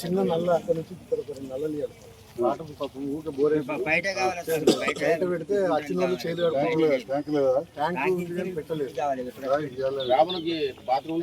చిన్న నల్ల అక్కడ నుంచి ఇక్కడ వాటర్ బయట కావాలి పెడితే ఆ చిన్న వాళ్ళు ట్యాంక్ లేదా ట్యాంక్ పెట్టలేదు రాములకి బాత్రూమ్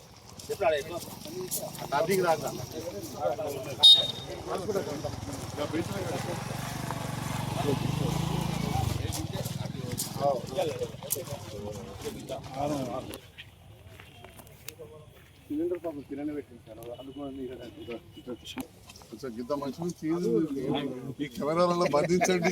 సిలిండర్ పాపం కిరాణా పెట్టింది సార్ అందుకోండి కొంచెం గింత తీరు ఈ కెమెరాలలో బంధించండి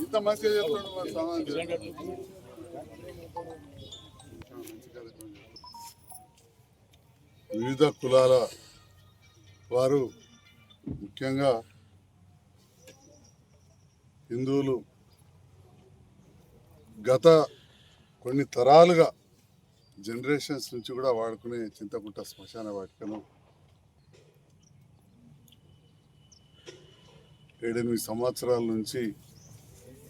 ఇంత మంచిగా మరి వివిధ కులాల వారు ముఖ్యంగా హిందువులు గత కొన్ని తరాలుగా జనరేషన్స్ నుంచి కూడా వాడుకునే చింతకుంట శ్మశాన వాటికను ఏడెనిమిది సంవత్సరాల నుంచి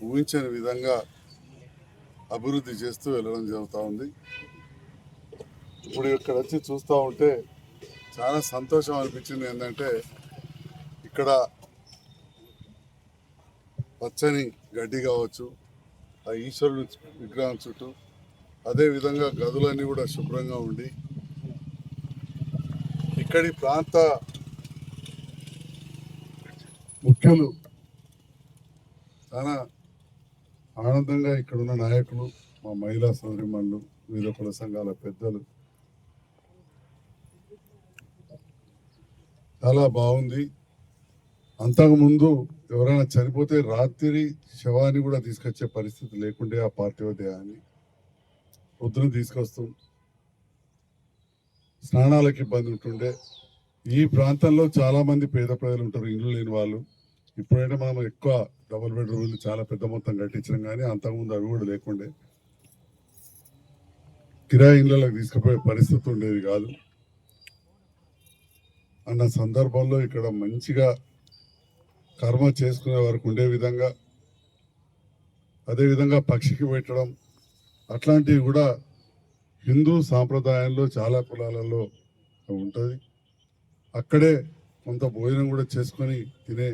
ఊహించని విధంగా అభివృద్ధి చేస్తూ వెళ్ళడం జరుగుతూ ఉంది. ఇప్పుడు ఇక్కడ వచ్చి చూస్తూ ఉంటే చాలా సంతోషం అనిపించింది ఏంటంటే ఇక్కడ పచ్చని గడ్డి కావచ్చు ఆ ఈశ్వరుడు విగ్రహం చుట్టూ అదే విధంగా గదులన్నీ కూడా శుభ్రంగా ఉండి ఇక్కడి ప్రాంత ముఖ్యులు చాలా ఆనందంగా ఇక్కడ ఉన్న నాయకులు మా మహిళా సోదరిమణులు వివిధ కుల సంఘాల పెద్దలు. చాలా బాగుంది. అంతకుముందు ఎవరైనా చనిపోతే రాత్రి శవాన్ని కూడా తీసుకొచ్చే పరిస్థితి లేకుండే ఆ పార్థివ దేహాన్ని పొద్దున తీసుకొస్తాం స్నానాలకు ఇబ్బంది ఉంటుండే. ఈ ప్రాంతంలో చాలామంది పేద ప్రజలు ఉంటారు ఇల్లు లేని వాళ్ళు. ఇప్పుడైతే మనం ఎక్కువ డబుల్ బెడ్రూమ్లు చాలా పెద్ద మొత్తం కట్టించడం కానీ అంతకుముందు అవి కూడా లేకుండే. కిరాయి ఇళ్ళకి తీసుకుపోయే పరిస్థితి ఉండేది కాదు. అన్న సందర్భంలో ఇక్కడ మంచిగా కర్మ చేసుకునే వరకు ఉండే విధంగా అదేవిధంగా పక్షికి పెట్టడం అట్లాంటివి కూడా హిందూ సాంప్రదాయంలో చాలా కులాలలో ఉంటుంది. అక్కడే కొంత భోజనం కూడా చేసుకొని తినే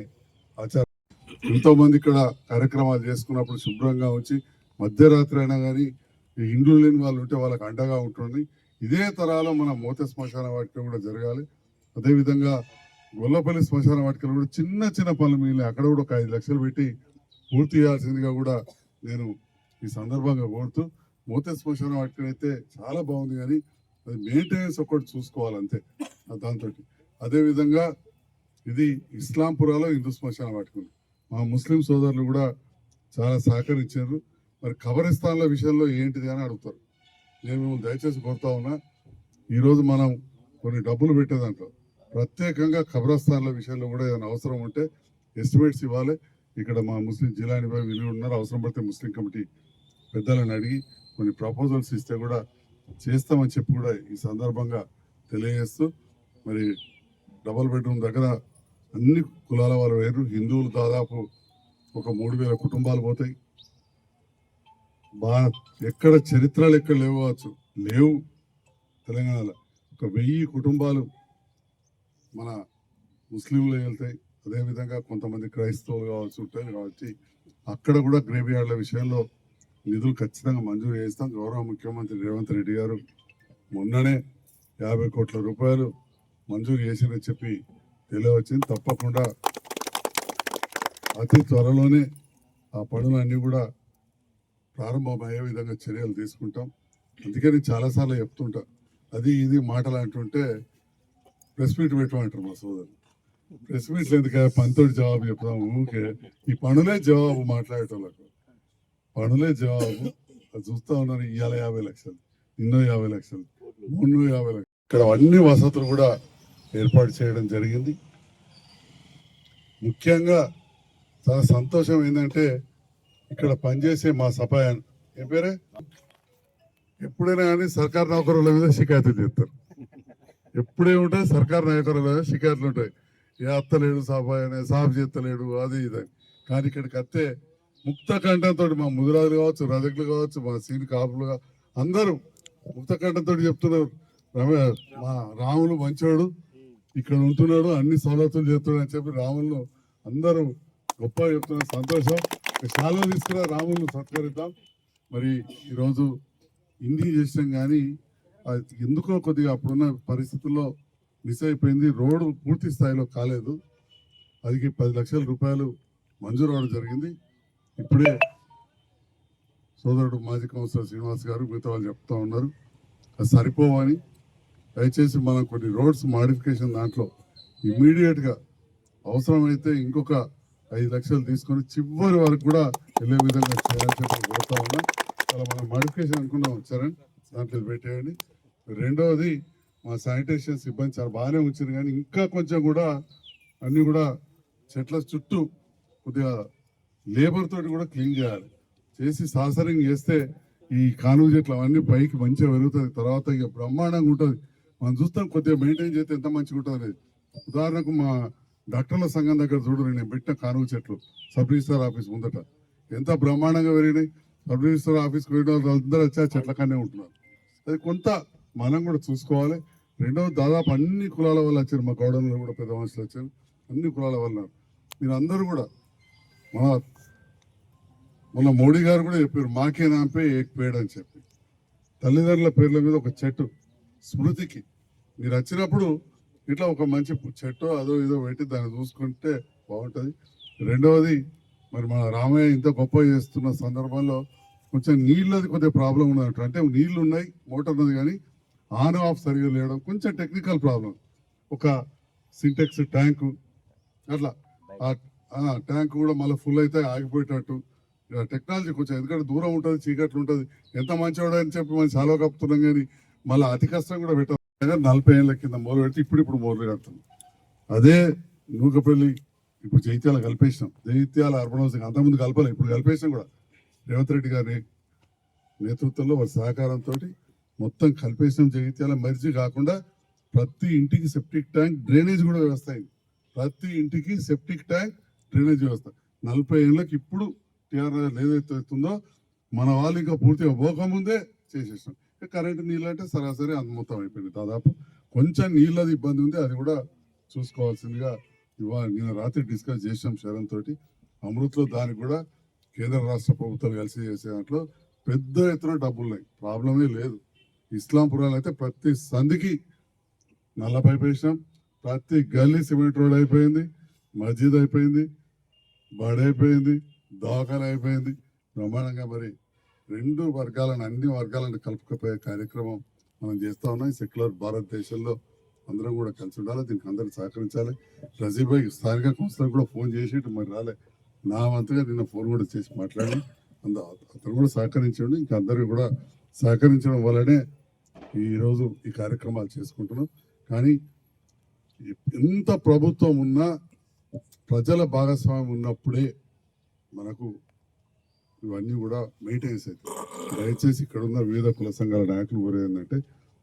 ఆచారం. ఎంతోమంది ఇక్కడ కార్యక్రమాలు చేసుకున్నప్పుడు శుభ్రంగా ఉంచి మధ్యరాత్రి అయినా కానీ ఈ ఇండ్లు లేని వాళ్ళు ఉంటే వాళ్ళకి అండగా ఉంటుంది. ఇదే తరాలో మన మోత శ్మశాన వాటిలో కూడా జరగాలి. అదేవిధంగా గొల్లపల్లి శ్మశాన వాటికలు కూడా చిన్న చిన్న పనులు మిగిలిన అక్కడ కూడా ఒక ఐదు లక్షలు పెట్టి పూర్తి చేయాల్సిందిగా కూడా నేను ఈ సందర్భంగా కోరుతూ మూత శ్మశాన వాటికైతే అయితే చాలా బాగుంది కానీ అది మెయింటెనెన్స్ ఒకటి చూసుకోవాలి అంతే దాంతో అదేవిధంగా ఇది ఇస్లాంపురాలో హిందూ శ్మశాన వాటికలు. మా ముస్లిం సోదరులు కూడా చాలా సహకరించారు. మరి కబరిస్తాన్ల విషయంలో ఏంటిది అని అడుగుతారు. నేను మిమ్మల్ని దయచేసి కోరుతా ఉన్నా ఈరోజు మనం కొన్ని డబ్బులు పెట్టేదాంట్లో ప్రత్యేకంగా ఖబరస్థాన్ల విషయంలో కూడా ఏదైనా అవసరం ఉంటే ఎస్టిమేట్స్ ఇవ్వాలి. ఇక్కడ మా ముస్లిం జిల్లాని వీళ్ళు ఉన్నారు. అవసరం పడితే ముస్లిం కమిటీ పెద్దలను అడిగి కొన్ని ప్రపోజల్స్ ఇస్తే కూడా చేస్తామని చెప్పి కూడా ఈ సందర్భంగా తెలియజేస్తూ మరి డబల్ బెడ్రూమ్ దగ్గర అన్ని కులాల వాళ్ళు వేరు. హిందువులు దాదాపు ఒక మూడు వేల కుటుంబాలు పోతాయి. బా ఎక్కడ చరిత్రలు ఎక్కడ లేవచ్చు లేవు తెలంగాణలో. ఒక వెయ్యి కుటుంబాలు మన ముస్లింలు వెళ్తాయి అదేవిధంగా కొంతమంది క్రైస్తవులు కావచ్చు ఉంటాయి కాబట్టి అక్కడ కూడా గ్రేవ్ యార్డ్ల విషయంలో నిధులు ఖచ్చితంగా మంజూరు చేస్తాం. గౌరవ ముఖ్యమంత్రి రేవంత్ రెడ్డి గారు మొన్ననే యాభై కోట్ల రూపాయలు మంజూరు చేసిరని చెప్పి తెలియవచ్చింది. తప్పకుండా అతి త్వరలోనే ఆ పనులన్నీ కూడా ప్రారంభమయ్యే విధంగా చర్యలు తీసుకుంటాం. అందుకని చాలాసార్లు చెప్తుంటా అది ఇది మాటలు అంటుంటే ప్రెస్ మీట్ పెట్టమంటారు మా సోదరు ప్రెస్ మీట్లు ఎందుక పంతోడి జవాబు చెప్తాం ఊకే ఈ పనులే జవాబు మాట్లాడేటోళ్ళకు. పనులే జవాబు. అది చూస్తా ఉన్నారు ఇవాళ యాభై లక్షలు ఇన్నో యాభై లక్షలు మూడు యాభై లక్షలు. ఇక్కడ అన్ని వసతులు కూడా ఏర్పాటు చేయడం జరిగింది. ముఖ్యంగా చాలా సంతోషం ఏంటంటే ఇక్కడ పనిచేసే మా సపాయన్ ఏం పేరే? ఎప్పుడైనా కానీ సర్కార్ నౌకరుల మీద షికాయతులు చేస్తారు. ఎప్పుడే ఉంటాయి సర్కార్ నౌకరుల షికార్లు ఉంటాయి. ఏ అత్తలేడు సపాయనే సాఫ్ చేత్తలేడు అది ఇది కానీ ఇక్కడికి వస్తే ముక్త కంఠంతో మా ముదిరాజులు కావచ్చు రజకులు కావచ్చు మా సీని కాపులు అందరూ ముక్త కంఠంతో చెప్తున్నారు. రమే మా రాములు మంచోడు ఇక్కడ ఉంటున్నాడు అన్ని సౌలతులు చేస్తున్నాడు అని చెప్పి రాములను అందరూ గొప్ప చెప్తున్నారు. సంతోషం. చాలా తీసుకురా రాములను సత్కరిద్దాం. మరి ఈరోజు ఇండి చేసినాం కానీ ఎందుకో కొద్దిగా అప్పుడున్న పరిస్థితుల్లో మిస్ అయిపోయింది. రోడ్డు పూర్తి స్థాయిలో కాలేదు. అది పది లక్షల రూపాయలు మంజూరు అవడం జరిగింది. ఇప్పుడే సోదరుడు మాజీ కౌన్సిలర్ శ్రీనివాస్ గారు మిగతా వాళ్ళు చెప్తా ఉన్నారు. అది సరిపోవని దయచేసి మనం కొన్ని రోడ్స్ మాడిఫికేషన్ దాంట్లో ఇమ్మీడియట్గా అవసరమైతే ఇంకొక ఐదు లక్షలు తీసుకొని చివరి వరకు కూడా వెళ్ళే విధంగా చేయాల్సి కోరుతా ఉన్నా. అలా మనం మాడిఫికేషన్ అనుకున్నాం చరణ్ దాంట్లో పెట్టేయండి. రెండవది మా శానిటేషన్ సిబ్బంది చాలా బాగానే ఉంచారు కానీ ఇంకా కొంచెం కూడా అన్నీ కూడా చెట్ల చుట్టూ కొద్దిగా లేబర్ తోటి కూడా క్లీన్ చేయాలి. చేసి సాసరింగ్ చేస్తే ఈ కానువ చెట్లు అవన్నీ పైకి మంచిగా పెరుగుతుంది తర్వాత ఇక బ్రహ్మాండంగా ఉంటుంది. మనం చూస్తాం కొద్దిగా మెయింటైన్ చేస్తే ఎంత మంచిగా ఉంటుంది ఉదాహరణకు మా డాక్టర్ల సంఘం దగ్గర చూడరు నేను పెట్టిన కానువ చెట్లు సబ్ రిజిస్టర్ ఆఫీస్ ముందట. ఎంత బ్రహ్మాండంగా పెరిగినాయి. సబ్ రిజిస్టర్ ఆఫీస్కి వెళ్ళిన వాళ్ళు అందరూ వచ్చి ఆ చెట్ల కానే ఉంటున్నారు. అది కొంత మనం కూడా చూసుకోవాలి. రెండవ దాదాపు అన్ని కులాల వల్ల వచ్చారు. మా గౌడంలో కూడా పెద్ద మనుషులు వచ్చారు. అన్ని కులాల వల్ల. మీరు అందరూ కూడా మన మొన్న మోడీ గారు కూడా చెప్పారు మాకే నాంపే ఏక్ పేడ్ అని చెప్పి. తల్లిదండ్రుల పేర్ల మీద ఒక చెట్టు స్మృతికి. మీరు వచ్చినప్పుడు ఇట్లా ఒక మంచి చెట్టు అదో ఇదో పెట్టి దాన్ని చూసుకుంటే బాగుంటుంది. రెండవది మరి మన రామయ్య ఇంత గొప్ప చేస్తున్న సందర్భంలో కొంచెం నీళ్ళది కొద్దిగా ప్రాబ్లం ఉన్నట్టు. అంటే నీళ్ళు ఉన్నాయి మోటార్ ఉన్నది కానీ ఆన్ ఆఫ్ సరిగా లేయడం కొంచెం టెక్నికల్ ప్రాబ్లం. ఒక సింటెక్స్ ట్యాంకు అట్లా. ట్యాంక్ కూడా మళ్ళీ ఫుల్ అయితే ఆగిపోయేటట్టు. ఇక టెక్నాలజీ కొంచెం ఎందుకంటే దూరం ఉంటుంది చీకట్లు ఉంటుంది. ఎంత మంచివాడు అని చెప్పి మనం చాలా కప్పుతున్నాం కానీ మళ్ళీ అతి కష్టం కూడా పెట్టాలి నలభై ఏళ్ళ కింద మొదలు పెడితే ఇప్పుడు ఇప్పుడు మొదలు కడుతుంది అదే నూకపల్లి ఇప్పుడు జైత్యాల కల్పేసినాం. జైత్యాల అర్బన్ హౌసింగ్ అంతకుముందు కలపలే ఇప్పుడు కల్పేసినాం కూడా. రేవంత్ రెడ్డి గారి నేతృత్వంలో వారి సహకారంతో మొత్తం కల్పేసిన జగిత్యాల మర్జీ కాకుండా ప్రతి ఇంటికి సెప్టిక్ ట్యాంక్ డ్రైనేజ్ కూడా వ్యవస్థ అయింది ప్రతి ఇంటికి సెప్టిక్ ట్యాంక్ డ్రైనేజ్ వ్యవస్థ. నలభై ఏళ్ళకి ఇప్పుడు టీఆర్ఎస్ ఏదైతే అవుతుందో మన వాళ్ళు ఇంకా పూర్తిగా పోకముందే చేసేసాం. కరెంటు నీళ్ళు అంటే సరాసరి అంతమొత్తం అయిపోయింది దాదాపు. కొంచెం నీళ్ళది ఇబ్బంది ఉంది అది కూడా చూసుకోవాల్సిందిగా ఇవాళ నిన్న రాత్రి డిస్కస్ చేసాం శరణ్ తోటి. అమృత్లో దానికి కూడా కేంద్ర రాష్ట్ర ప్రభుత్వాలు కలిసి చేసే దాంట్లో పెద్ద ఎత్తున డబ్బులు ఉన్నాయి. ప్రాబ్లమే లేదు. ఇస్లాంపురాలు అయితే ప్రతి సంధికి నల్ల పైప్ వేసినాం. ప్రతి గల్లీ సిమెంట్ రోడ్ అయిపోయింది మస్జిద్ అయిపోయింది బడి అయిపోయింది దవాఖాన అయిపోయింది. బ్రహ్మాండంగా మరి రెండు వర్గాలను అన్ని వర్గాలను కలుపుకపోయే కార్యక్రమం మనం చేస్తూ ఉన్నాం. సెక్యులర్ భారతదేశంలో అందరం కూడా కలిసి ఉండాలి దీనికి అందరూ సహకరించాలి. రజీభాయ్ స్థానిక కౌన్సిలర్ కూడా ఫోన్ చేసి మరి రాలే. నా వంతుగా నిన్న ఫోన్ కూడా చేసి మాట్లాడి అంద అతను కూడా సహకరించండి ఇంకా అందరూ కూడా సహకరించడం వల్లనే ఈరోజు ఈ కార్యక్రమాలు చేసుకుంటున్నాం. కానీ ఎంత ప్రభుత్వం ఉన్నా ప్రజల భాగస్వామ్యం ఉన్నప్పుడే మనకు ఇవన్నీ కూడా మెయింటెనెన్స్ అవుతాయి దయచేసి ఇక్కడ ఉన్న వివిధ కుల సంఘాల నాయకులు కోరేది ఏంటంటే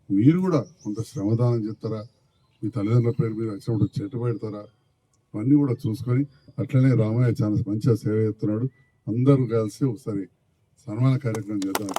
మీరు కూడా కొంత శ్రమదానం చేస్తారా? మీ తల్లిదండ్రుల పేరు మీద వచ్చినప్పుడు చెట్టు పెడతారా? ఇవన్నీ కూడా చూసుకొని అట్లనే రామయ్య చాలా మంచిగా సేవ చేస్తున్నాడు. అందరూ కలిసి ఒకసారి సన్మాన కార్యక్రమం చేద్దాం